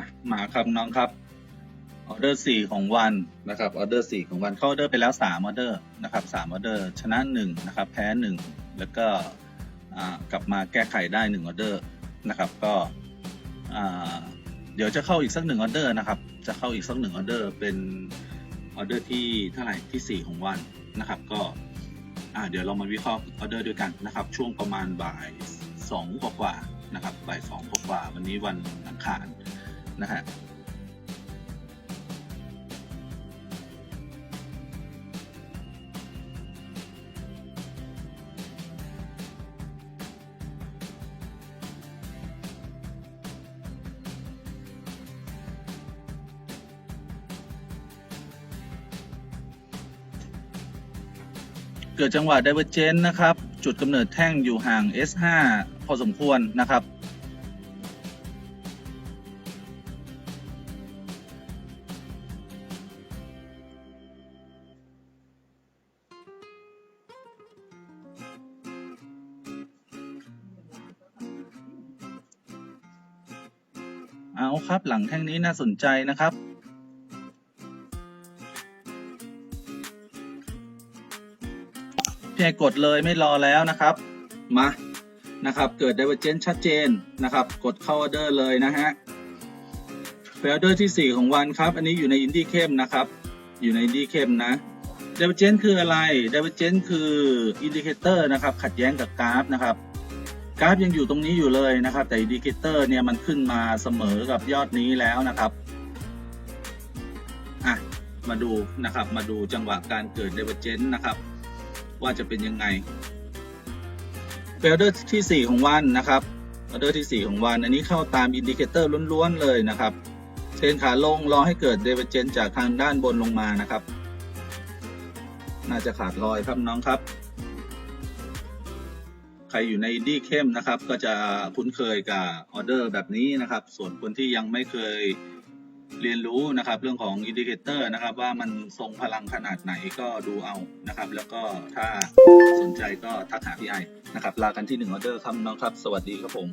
อะมาครับน้องครับออเดอร์สี่ของวันนะครับออเดอร์สี่ของวันเข้าออเดอร์ไปแล้วสามออเดอร์นะครับสามออเดอร์ชนะหนึ่งนะครับแพ้หนึ่งแล้วก็กลับมาแก้ไขได้หนึ่งออเดอร์นะครับก็เดี๋ยวจะเข้าอีกสักหนึ่งออเดอร์นะครับจะเข้าอีกสักหนึ่งออเดอร์เป็นออเดอร์ที่เท่าไหร่ที่สี่ของวันนะครับ ก็เดี๋ยวเรามาวิเคราะห์ออเดอร์ด้วยกันนะครับ ช่วงประมาณบ่ายสองกว่าๆนะครับบ่ายสองกว่าๆวันนี้วันอังคาร นะฮะเกิดจังหวะ divergent นะครับ จุดกำเนิดแท่งอยู่ห่าง S5 พอสมควรนะครับ เอาครับ หลังแท่งนี้น่าสนใจนะครับพี่ให้กดเลยไม่รอแล้วนะครับ มานะครับ เกิด divergence ชัดเจนนะครับ กดเข้าออเดอร์เลยนะฮะเฟลเดอร์ที่ 4 ของวันครับ อันนี้อยู่ในอินดี้เข้มนะครับ อยู่ในอินดี้เข้มนะ divergence คืออะไร divergence คืออินดิเคเตอร์นะครับ ขัดแย้งกับกราฟนะครับ กราฟยังอยู่ตรงนี้อยู่เลยนะครับ แต่อินดิเคเตอร์เนี่ยมันขึ้นมาเสมอกับยอดนี้แล้วนะครับอะมาดูนะครับ มาดูจังหวะการเกิด divergence นะครับ ว่าจะเป็นยังไงเฟลเดอร์ที่ 4 ของวันนะครับออเดอร์ที่ 4 ของวัน อันนี้เข้าตามอินดิเคเตอร์ล้วนๆเลยนะครับเทรนขาลงรอให้เกิดเดเวเจนจากทางด้านบนลงมานะครับ น่าจะขาดลอยครับน้องครับ ใครอยู่ในอินดี้เข้มนะครับ ก็จะคุ้นเคยกับออเดอร์แบบนี้นะครับ ส่วนคนที่ยังไม่เคยเรียนรู้นะครับ เรื่องของอินดิเคเตอร์นะครับ ว่ามันทรงพลังขนาดไหนก็ดูเอานะครับ แล้วก็ถ้าสนใจก็ทักหาพี่ไอนะครับลากันที่หนึ่งออเดอร์ครับน้องครับ สวัสดีครับผม